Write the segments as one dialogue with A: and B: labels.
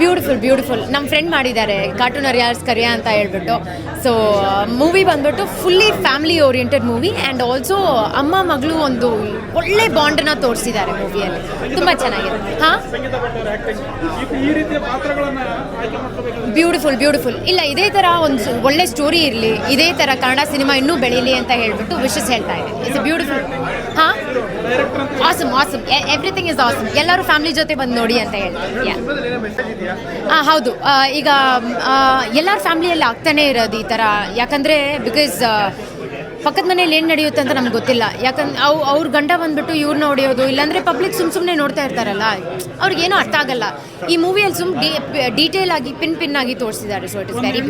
A: Beautiful beautiful ನಮ್ಮ friend ಮಾಡಿದ್ದಾರೆ cartoon ಅರಿಯಾರ್ಸ್ ಕರಿಯ ಅಂತ ಹೇಳ್ಬಿಟ್ಟು. ಸೊ ಮೂವಿ ಬಂದ್ಬಿಟ್ಟು fully family oriented movie and also ಅಮ್ಮ ಮಗಳು ಒಂದು ಒಳ್ಳೆ ಬಾಂಡನ್ನ ತೋರಿಸಿದ್ದಾರೆ ಮೂವಿಯಲ್ಲಿ ತುಂಬ ಚೆನ್ನಾಗಿದೆ. ಹಾಂ? ಬ್ಯೂಟಿಫುಲ್ ಬ್ಯೂಟಿಫುಲ್ ಇಲ್ಲ, ಇದೇ ಥರ ಒಂದು ಒಳ್ಳೆ ಸ್ಟೋರಿ ಇರಲಿ, ಇದೇ ಥರ ಕನ್ನಡ ಸಿನಿಮಾ ಇನ್ನೂ ಬೆಳೀಲಿ ಅಂತ ಹೇಳ್ಬಿಟ್ಟು ವಿಶಸ್ ಹೇಳ್ತಾ ಇದೆ ಇಟ್ಸ್ ಬ್ಯೂಟಿಫುಲ್ ಹಾಂ? Awesome awesome everything is awesome ಎಲ್ಲರೂ ಫ್ಯಾಮಿಲಿ ಜೊತೆ ಬಂದು ನೋಡಿ ಅಂತ ಹೇಳಿ. ಹಾಂ ಹೌದು. ಈಗ ಎಲ್ಲರ ಫ್ಯಾಮಿಲಿಯಲ್ಲಿ ಆಗ್ತಾನೆ ಇರೋದು ಈ ಥರ ಯಾಕಂದರೆ ಬಿಕಾಸ್ ಪಕ್ಕದ ಮನೇಲಿ ಏನು ನಡೆಯುತ್ತೆ ಅಂತ ನಮ್ಗೆ ಗೊತ್ತಿಲ್ಲ. ಯಾಕಂದ್ರೆ ಅವು ಅವ್ರ ಗಂಡ ಬಂದ್ಬಿಟ್ಟು ಇವ್ರನ್ನ ಹೊಡೆಯೋದು ಇಲ್ಲಾಂದರೆ ಪಬ್ಲಿಕ್ ಸುಮ್ಮ ಸುಮ್ಮನೆ ನೋಡ್ತಾ ಇರ್ತಾರಲ್ಲ. ಅವ್ರಿಗೇನು ಅರ್ಥ ಆಗಲ್ಲ. ಈ ಮೂವಿಯಲ್ಲಿ ಸುಮ್ ಡೀಟೇಲ್ ಆಗಿ ಪಿನ್ ಪಿನ್ ಆಗಿ ತೋರಿಸಿದ್ದಾರೆ. ಸೊ ಇಟ್ ಇಸ್ ವೆರಿ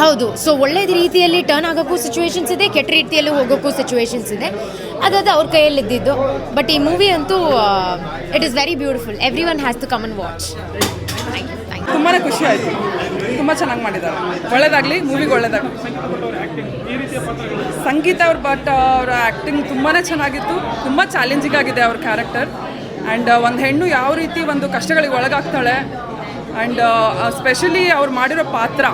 A: ಹೌದು. ಸೊ ಒಳ್ಳೆ ರೀತಿಯಲ್ಲಿ ಟರ್ನ್ ಆಗೋಕ್ಕೂ ಸಿಚುವೇಶನ್ಸ್ ಇದೆ ಕೆಟ್ಟ ರೀತಿಯಲ್ಲಿ ಹೋಗೋಕ್ಕೂ ಸಿಚುವೇಶನ್ಸ್ ಇದೆ. ಅದಾದ ಅವ್ರ ಕೈಯಲ್ಲಿ ಇದ್ದಿದ್ದು ಬಟ್ ಈ ಮೂವಿ ಅಂತೂ it is very beautiful every one has to come and watch
B: ತುಂಬಾ ಖುಷಿ ಆಯಿತು. ತುಂಬ ಚೆನ್ನಾಗಿ ಮಾಡಿದ್ದಾರೆ. ಒಳ್ಳೇದಾಗಲಿ ಮೂವಿಗೆ ಒಳ್ಳೇದಾಗಲಿ.
C: ಈ ರೀತಿಯ ಪಾತ್ರಗಳು
B: ಸಂಗೀತ ಅವ್ರ ಬಟ್ ಅವರ ಆ್ಯಕ್ಟಿಂಗ್ ತುಂಬಾ ಚೆನ್ನಾಗಿತ್ತು. ತುಂಬ ಚಾಲೆಂಜಿಂಗ್ ಆಗಿದೆ ಅವ್ರ ಕ್ಯಾರೆಕ್ಟರ್ ಆ್ಯಂಡ್ ಒಂದು ಹೆಣ್ಣು ಯಾವ ರೀತಿ ಒಂದು ಕಷ್ಟಗಳಿಗೆ ಒಳಗಾಗ್ತಾಳೆ ಆ್ಯಂಡ್ ಸ್ಪೆಷಲಿ ಅವ್ರು ಮಾಡಿರೋ ಪಾತ್ರ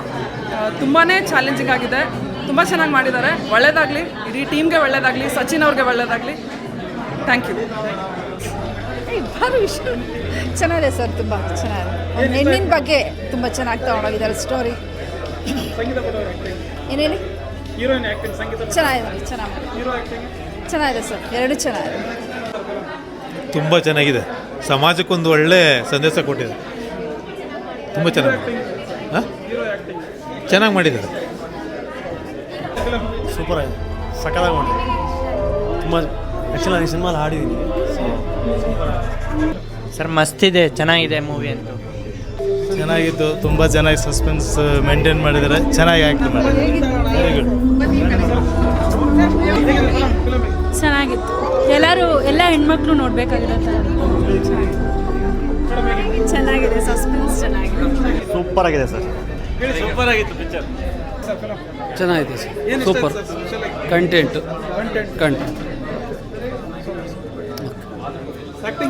B: ತುಂಬಾ ಚಾಲೆಂಜಿಂಗ್ ಆಗಿದೆ. ತುಂಬ ಚೆನ್ನಾಗಿ ಮಾಡಿದ್ದಾರೆ. ಒಳ್ಳೆಯದಾಗಲಿ ಇಡೀ ಟೀಮ್ಗೆ ಒಳ್ಳೆಯದಾಗಲಿ ಸಚಿನ್ ಅವ್ರಿಗೆ ಒಳ್ಳೆಯದಾಗಲಿ ಥ್ಯಾಂಕ್ ಯು
D: ವಿಷಯ. ಚೆನ್ನಾಗಿದೆ ಸರ್ ತುಂಬ ಚೆನ್ನಾಗಿದೆ. ಹೆಣ್ಣಿನ ಬಗ್ಗೆ ತುಂಬ ಚೆನ್ನಾಗಿ ತಗೊಂಡೋಗಿದ್ದಾರೆ ಸ್ಟೋರಿ
C: ಏನೇಳಿ
D: ಚೆನ್ನಾಗಿದೆ ಚೆನ್ನಾಗಿ
C: ಹೀರೋ ಆಕ್ಟಿಂಗ್
D: ಚೆನ್ನಾಗಿದೆ ಸರ್ ಎರಡು ಚೆನ್ನಾಗಿದೆ.
E: ತುಂಬ ಚೆನ್ನಾಗಿದೆ. ಸಮಾಜಕ್ಕೊಂದು ಒಳ್ಳೆ ಸಂದೇಶ ಕೊಟ್ಟಿದೆ. ತುಂಬ ಚೆನ್ನಾಗಿ ಹಾಂ? ಚೆನ್ನಾಗಿ ಮಾಡಿದ್ದಾರೆ.
F: ಸೂಪರ್ ಆಗಿದೆ. ಸಕಾಲಾಗಿ ಮಾಡಿದೆ ತುಂಬ ಆ್ಯಕ್ಚುಲಿ ನಾನು ಈ ಸಿನಿಮಾಲಿ ಹಾಡಿದ್ದೀನಿ.
G: ಸರ್ ಮಸ್ತಿದೆ ಚೆನ್ನಾಗಿದೆ ಮೂವಿ ಅಂತ.
F: ಚೆನ್ನಾಗಿತ್ತು ತುಂಬ ಚೆನ್ನಾಗಿ ಸಸ್ಪೆನ್ಸ್ ಮೇಂಟೈನ್ ಮಾಡಿದ್ದಾರೆ. ಚೆನ್ನಾಗಿ ಆ್ಯಕ್ಟ್ ಮಾಡಿದ್ದಾರೆ. ವೆರಿ ಗುಡ್
H: ಚೆನ್ನಾಗಿತ್ತು. ಎಲ್ಲರೂ ಎಲ್ಲ ಹೆಣ್ಮಕ್ಳು ನೋಡಬೇಕಾಗಿರೋ ಥರ ಚೆನ್ನಾಗಿದೆ ಸಸ್ಪೆನ್ಸ್ ಚೆನ್ನಾಗಿದೆ.
F: ಸೂಪರ್ ಆಗಿದೆ ಸರ್.
C: ಸೂಪರ್ ಆಗಿತ್ತು ಪಿಕ್ಚರ್
I: ಚೆನ್ನಾಗಿದೆ ಸರ್ ಸೂಪರ್ ಕಂಟೆಂಟ್ ಕಂಟೆಂಟ್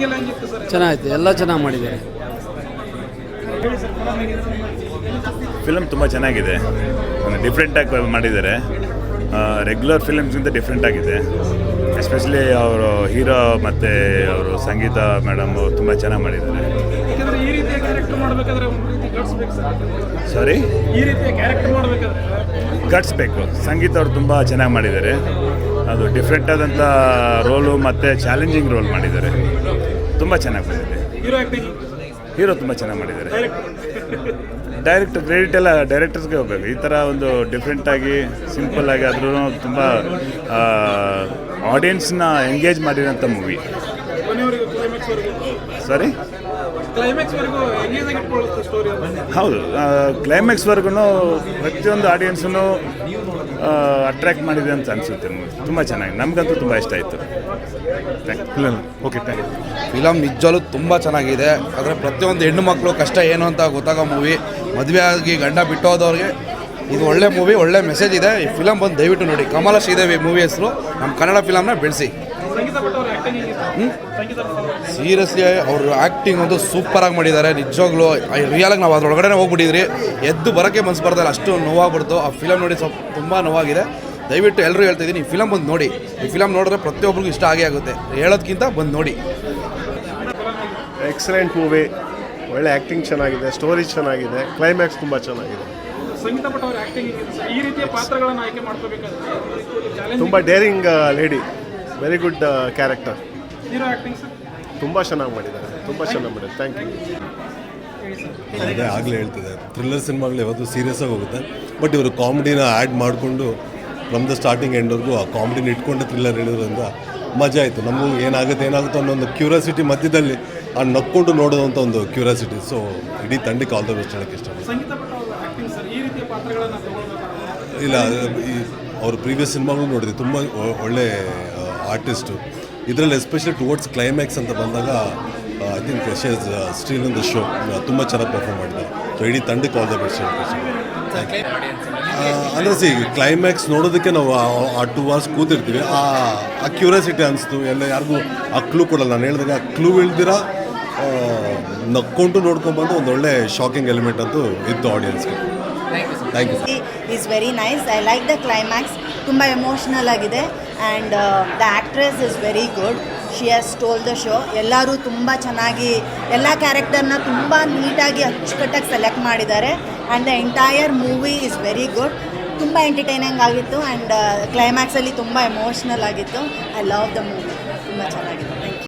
C: ಚೆನ್ನಾಗಿತ್ತು ಎಲ್ಲ ಸರ್
I: ಚೆನ್ನಾಗಿದೆ ಎಲ್ಲ ಚೆನ್ನಾಗಿ ಮಾಡಿದ್ದಾರೆ.
J: ಫಿಲಮ್ ತುಂಬ ಚೆನ್ನಾಗಿದೆ. ಡಿಫ್ರೆಂಟಾಗಿ ಮಾಡಿದ್ದಾರೆ. ರೆಗ್ಯುಲರ್ ಫಿಲಮ್ಸ್ಗಿಂತ ಡಿಫ್ರೆಂಟ್ ಆಗಿದೆ. ಎಸ್ಪೆಷಲಿ ಅವರು ಹೀರೋ ಮತ್ತು ಅವರು ಸಂಗೀತ ಮೇಡಮ್ ತುಂಬ ಚೆನ್ನಾಗಿ ಮಾಡಿದ್ದಾರೆ.
C: ಯಾಕಂದ್ರೆ ಈ ರೀತಿಯ ಕ್ಯಾರೆಕ್ಟರ್ ಮಾಡಬೇಕಾದ್ರೆ ಒಂದು ರೀತಿ ಗಟ್ಸ್ ಬೇಕು ಸರ್.
J: ಸಾರಿ
C: ಈ ರೀತಿಯ ಕ್ಯಾರೆಕ್ಟರ್ ಮಾಡಬೇಕಾದ್ರೆ.
J: ಗಟ್ಸ್ಬೇಕು ಸಂಗೀತ ಅವರು ತುಂಬ ಚೆನ್ನಾಗಿ ಮಾಡಿದ್ದಾರೆ. ಅದು ಡಿಫ್ರೆಂಟ್ ಆದಂಥ ರೋಲು ಮತ್ತು ಚಾಲೆಂಜಿಂಗ್ ರೋಲ್ ಮಾಡಿದ್ದಾರೆ. ತುಂಬ ಚೆನ್ನಾಗಿ ಬಂದಿದೆ.
C: ಹೀರೋ
J: ಹೀರೋ ತುಂಬ ಚೆನ್ನಾಗಿ ಮಾಡಿದ್ದಾರೆ. ಡೈರೆಕ್ಟ್ ಕ್ರೆಡಿಟ್ ಎಲ್ಲ ಡೈರೆಕ್ಟರ್ಸ್ಗೆ ಹೋಗಬೇಕು. ಈ ಥರ ಒಂದು ಡಿಫ್ರೆಂಟಾಗಿ ಸಿಂಪಲ್ ಆಗಿ ಆದ್ರೂ ತುಂಬ ಆಡಿಯನ್ಸ್ನ ಎಂಗೇಜ್ ಮಾಡಿರೋಂಥ ಮೂವಿ ಸಾರಿ ಹೌದು ಕ್ಲೈಮ್ಯಾಕ್ಸ್ವರೆಗೂ ಪ್ರತಿಯೊಂದು ಆಡಿಯನ್ಸನ್ನು ಅಟ್ರ್ಯಾಕ್ಟ್ ಮಾಡಿದೆ ಅಂತ ಅನಿಸುತ್ತೆ ಮೂವಿ ತುಂಬ ಚೆನ್ನಾಗಿ ನಮಗಂತೂ ತುಂಬ ಇಷ್ಟ ಆಯಿತು. Thank okay thank you
K: film ನಿಜವಾಗ್ಲೂ ತುಂಬ ಚೆನ್ನಾಗಿದೆ. ಆದರೆ ಪ್ರತಿಯೊಂದು ಹೆಣ್ಣು ಮಕ್ಕಳು ಕಷ್ಟ ಏನು ಅಂತ ಗೊತ್ತಾಗೋ ಮೂವಿ ಮದುವೆ ಆಗಿ ಗಂಡ ಬಿಟ್ಟೋದವ್ರಿಗೆ ಇದು ಒಳ್ಳೆ ಮೂವಿ ಒಳ್ಳೆ ಮೆಸೇಜ್ ಇದೆ. ಈ ಫಿಲಮ್ ಬಂದು ದಯವಿಟ್ಟು ನೋಡಿ. ಕಮಲ ಶ್ರೀದೇವಿ ಮೂವಿ ಹೆಸರು. ನಮ್ಮ ಕನ್ನಡ ಫಿಲಮ್ನ ಬೆಳೆಸಿ. ಸೀರಿಯಸ್ಲಿ ಅವ್ರ ಆ್ಯಕ್ಟಿಂಗ್ ಒಂದು ಸೂಪರಾಗಿ ಮಾಡಿದ್ದಾರೆ. ನಿಜವಾಗ್ಲೂ ರಿಯಲಾಗಿ ನಾವು ಅದ್ರೊಳಗಡೆ ಹೋಗ್ಬಿಟ್ಟಿದ್ರಿ. ಎದ್ದು ಬರೋಕ್ಕೆ ಮನ್ಸು ಬರ್ತಾರೆ ಅಷ್ಟು ನೋವಾಗ್ಬಿಡ್ತು. ಆ ಫಿಲಮ್ ನೋಡಿ ಸ್ವಲ್ಪ ತುಂಬ ನೋವಾಗಿದೆ. ದಯವಿಟ್ಟು ಎಲ್ಲರೂ ಹೇಳ್ತಾ ಇದ್ದೀನಿ ಈ ಫಿಲಮ್ ಬಂದು ನೋಡಿ. ಈ ಫಿಲಮ್ ನೋಡಿದ್ರೆ ಪ್ರತಿಯೊಬ್ಬರಿಗೂ ಇಷ್ಟ ಆಗೇ ಆಗುತ್ತೆ. ಹೇಳೋದಕ್ಕಿಂತ ಬಂದು ನೋಡಿ.
F: ಎಕ್ಸಲೆಂಟ್ ಮೂವಿ ಒಳ್ಳೆ ಆ್ಯಕ್ಟಿಂಗ್ ಚೆನ್ನಾಗಿದೆ ಸ್ಟೋರಿ ಚೆನ್ನಾಗಿದೆ ಕ್ಲೈಮ್ಯಾಕ್ಸ್ ತುಂಬ ಚೆನ್ನಾಗಿದೆ. ತುಂಬ daring lady very good character ತುಂಬ ಚೆನ್ನಾಗಿ ಮಾಡಿದ್ದಾರೆ. ತುಂಬ ಚೆನ್ನಾಗಿ ಮಾಡಿದ್ದಾರೆ. ಥ್ಯಾಂಕ್ ಯು
L: ಅದೇ ಆಗಲೇ ಹೇಳ್ತಿದೆ ಥ್ರಿಲ್ಲರ್ ಸಿನಿಮಾಗಳು ಯಾವತ್ತೂ ಸೀರಿಯಸ್ ಆಗಿ ಹೋಗುತ್ತೆ. ಬಟ್ ಇವರು ಕಾಮಿಡಿನ ಆ್ಯಡ್ ಮಾಡಿಕೊಂಡು ಫ್ರಮ್ ದ ಸ್ಟಾರ್ಟಿಂಗ್ ಎಂಡ್ವರೆಗೂ ಆ ಕಾಮಿಡಿನ ಇಟ್ಕೊಂಡು ಥ್ರಿಲ್ಲರ್ ಹೇಳಿದ್ರಿಂದ ಮಜಾ ಆಯಿತು. ನಮಗೂ ಏನಾಗುತ್ತೆ ಏನಾಗುತ್ತೆ ಅನ್ನೋ ಒಂದು ಕ್ಯೂರಿಯಾಸಿಟಿ ಮಧ್ಯದಲ್ಲಿ ಆ ನಕ್ಕೊಂಡು ನೋಡೋದಂಥ ಒಂದು ಕ್ಯೂರಿಯಾಸಿಟಿ ಸೊ ಇಡೀ ತಂಡಕ್ಕೆ ಆಲ್ ದ ಬೆಸ್ಟ್ ಹೇಳೋಕ್ಕೆ ಇಷ್ಟ
C: ಸಂಗೀತ ಭಟ್ ಅವರ ಆಕ್ಟಿಂಗ್ ಸರ್ ಈ ರೀತಿಯ ಪಾತ್ರಗಳನ್ನು ತಗೊಳ್ಬೇಕಾದ್ರೆ
L: ಇಲ್ಲ ಈ ಅವ್ರ ಪ್ರೀವಿಯಸ್ ಸಿನಿಮಾಗಳು ನೋಡಿದೆ ತುಂಬ ಒ- ಒಳ್ಳೆ ಆರ್ಟಿಸ್ಟು ಇದರಲ್ಲಿ ಎಸ್ಪೆಷಲಿ ಟುವರ್ಡ್ಸ್ ಕ್ಲೈಮ್ಯಾಕ್ಸ್ ಅಂತ ಬಂದಾಗ I think she's steal in the show ತುಂಬ ಚೆನ್ನಾಗಿ ಪರ್ಫಾರ್ಮ್ ಮಾಡಿದೆ ಸೊ ಇಡೀ ತಂಡಕ್ಕೆ ಆಲ್ ದ ಬೆಸ್ಟ್ ಅಂದರೆ ಸಿ ಕ್ಲೈಮ್ಯಾಕ್ಸ್ ನೋಡೋದಕ್ಕೆ ನಾವು ಆ- ಟು ಅವರ್ಸ್ ಕೂತಿರ್ತೀವಿ. ಆ ಆ ಕ್ಯೂರಿಯಾಸಿಟಿ ಅನಿಸ್ತು. ಎಲ್ಲ ಯಾರಿಗೂ ಆ ಕ್ಲೂ ಕೊಡಲ್ಲ. ನಾನು ಹೇಳಿದಾಗ ಆ ಕ್ಲೂ ಇಳ್ದಿರ ನಕ್ಕೊಂಡು ನೋಡ್ಕೊಂಡ್ಬಂದು ಒಂದು ಒಳ್ಳೆ ಶಾಕಿಂಗ್ ಎಲಿಮೆಂಟ್ ಅಂತೂ ಇತ್ತು ಆಡಿಯನ್ಸ್ಗೆ thank you
D: is very nice I like the climax ತುಂಬ ಎಮೋಷ್ನಲ್ ಆಗಿದೆ. And the actress is very good she has stole the show ಎಲ್ಲರೂ ತುಂಬ ಚೆನ್ನಾಗಿ, ಎಲ್ಲ ಕ್ಯಾರೆಕ್ಟರ್ನ ತುಂಬ ನೀಟಾಗಿ ಅಚ್ಚುಕಟ್ಟಾಗಿ ಸೆಲೆಕ್ಟ್ ಮಾಡಿದ್ದಾರೆ. And the entire movie is very good ತುಂಬ ಎಂಟರ್ಟೈನಿಂಗ್ ಆಗಿತ್ತು. ಆ್ಯಂಡ್ ಕ್ಲೈಮ್ಯಾಕ್ಸಲ್ಲಿ ತುಂಬ ಎಮೋಷ್ನಲ್ ಆಗಿತ್ತು. ಐ ಲವ್ ದ ಮೂವಿ ತುಂಬ ಚೆನ್ನಾಗಿದೆ.